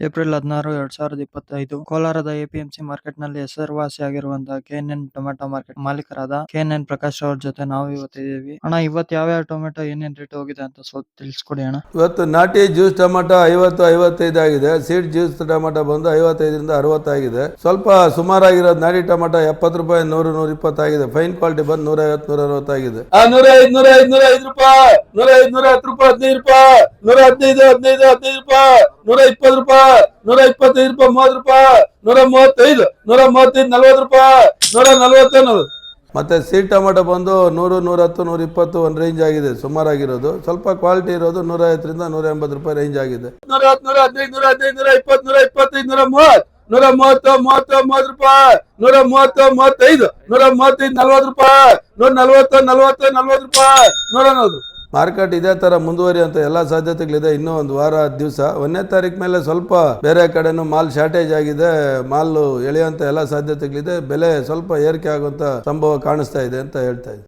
April ಹದಿನಾರು ಎರಡ್ ಸಾವಿರದ ಇಪ್ಪತ್ತೈದು ಕೋಲಾರದ ಎಪಿಎಂಸಿ ಮಾರ್ಕೆಟ್ನಲ್ಲಿ ಹೆಸರುವಾಸಿಯಾಗಿರುವಂತಹ ಕೆಎನ್ಎನ್ ಟೊಮೆಟೊ ಮಾರ್ಕೆಟ್ ಮಾಲೀಕರಾದ ಕೆಎನ್ಎನ್ ಪ್ರಕಾಶ್ ಅವ್ರ ಜೊತೆ ನಾವು ಇವತ್ತಿದ್ದೀವಿ ಅಣ್ಣ ಇವತ್ತು ಯಾವ ಟೊಮೆಟೊ ಏನೇನ್ ರೇಟ್ ಹೋಗಿದೆ ಅಂತ ಸ್ವಲ್ಪ ತಿಳಿಸ್ಕೊಡಿ ಅಣ್ಣ. ಇವತ್ತು ನಾಟಿ ಜ್ಯೂಸ್ ಟೊಮೆಟೊ ಐವತ್ತು ಐವತ್ತೈದು ಆಗಿದೆ. ಸೀಡ್ ಜ್ಯೂಸ್ ಟೊಮೆಟೊ ಬಂದು ಐವತ್ತೈದರಿಂದ ಅರವತ್ತಾಗಿದೆ ಸ್ವಲ್ಪ ಸುಮಾರಾಗಿರೋದು ನಾಟಿ ಟೊಮೆಟೊ ಎಪ್ಪತ್ತು ರೂಪಾಯಿ ನೂರು ನೂರ ಇಪ್ಪತ್ತಾಗಿದೆ ಫೈನ್ ಕ್ವಾಲಿಟಿ ಬಂದು ನೂರ ಐವತ್ತು ನೂರ ಅರವತ್ತಾಗಿದೆ ನೂರ ಐದು ನೂರ ಐದು ನೂರ ಐದು ರೂಪಾಯಿ ನೂರ ಐದು ನೂರ ಹತ್ತು ರೂಪಾಯಿ ಹದಿನೈದು ರೂಪಾಯಿ ನೂರ ಹದಿನೈದು ಹದಿನೈದು ಹದಿನೈದು ರೂಪಾಯಿ. ನೂರ ಇಪ್ಪತ್ತು ರೂಪಾಯಿ ನೂರ ಇಪ್ಪತ್ತೈದು ರೂಪಾಯಿ ಮೂವತ್ತು ರೂಪಾಯಿ ನೂರ ಮೂವತ್ತೈದು ನೂರ ಮೂವತ್ತೈದು ನಲ್ವತ್ತು ರೂಪಾಯಿ ನೂರ ನಲ್ವತ್ತು ಮತ್ತೆ ಸೀಟ್ ಟೊಮೆಟೊ ಬಂದು ನೂರು ನೂರಹತ್ತು ನೂರ ಇಪ್ಪತ್ತು ಒಂದು ರೇಂಜ್ ಆಗಿದೆ ಸುಮಾರಾಗಿರೋದು. ಸ್ವಲ್ಪ ಕ್ವಾಲಿಟಿ ಇರೋದು ನೂರ ಐವತ್ತರಿಂದ ನೂರ ಎಂಬತ್ತು ರೂಪಾಯಿ ರೇಂಜ್ ಆಗಿದೆ. ನೂರ ಹತ್ತು ನೂರ ಹದಿನೈದು ನೂರ ಹದಿನೈದು ನೂರ ಇಪ್ಪತ್ತು ನೂರ ಇಪ್ಪತ್ತೈದು ನೂರ ಮೂವತ್ತು ನೂರ ಮೂವತ್ತು ಮೂವತ್ತು ಮೂವತ್ತು ರೂಪಾಯಿ ನೂರ ಮೂವತ್ತು ಮೂವತ್ತೈದು ನೂರ ಮೂವತ್ತೈದು ನಲ್ವತ್ತು ರೂಪಾಯಿ ನೂರ ನಲ್ವತ್ತು ನಲ್ವತ್ತು ನಲ್ವತ್ತು ರೂಪಾಯಿ ನೂರ ನಲ್ವತ್ತು ಮಾರ್ಕೆಟ್ ಇದೇ ತರ ಮುಂದುವರಿಯುವಂತ ಎಲ್ಲ ಸಾಧ್ಯತೆಗಳಿದೆ. ಇನ್ನೂ ಒಂದು ವಾರ, ದಿವಸ, ಒಂದನೇ ತಾರೀಕು ಮೇಲೆ ಸ್ವಲ್ಪ ಬೇರೆ ಕಡೆನೂ ಮಾಲ್ ಶಾರ್ಟೇಜ್ ಆಗಿದೆ. ಮಾಲ್ ಎಳೆಯುವಂತ ಎಲ್ಲ ಸಾಧ್ಯತೆಗಳಿದೆ. ಬೆಲೆ ಸ್ವಲ್ಪ ಏರಿಕೆ ಆಗುವಂತ ಸಂಭವ ಕಾಣಿಸ್ತಾ ಇದೆ ಅಂತ ಹೇಳ್ತಾ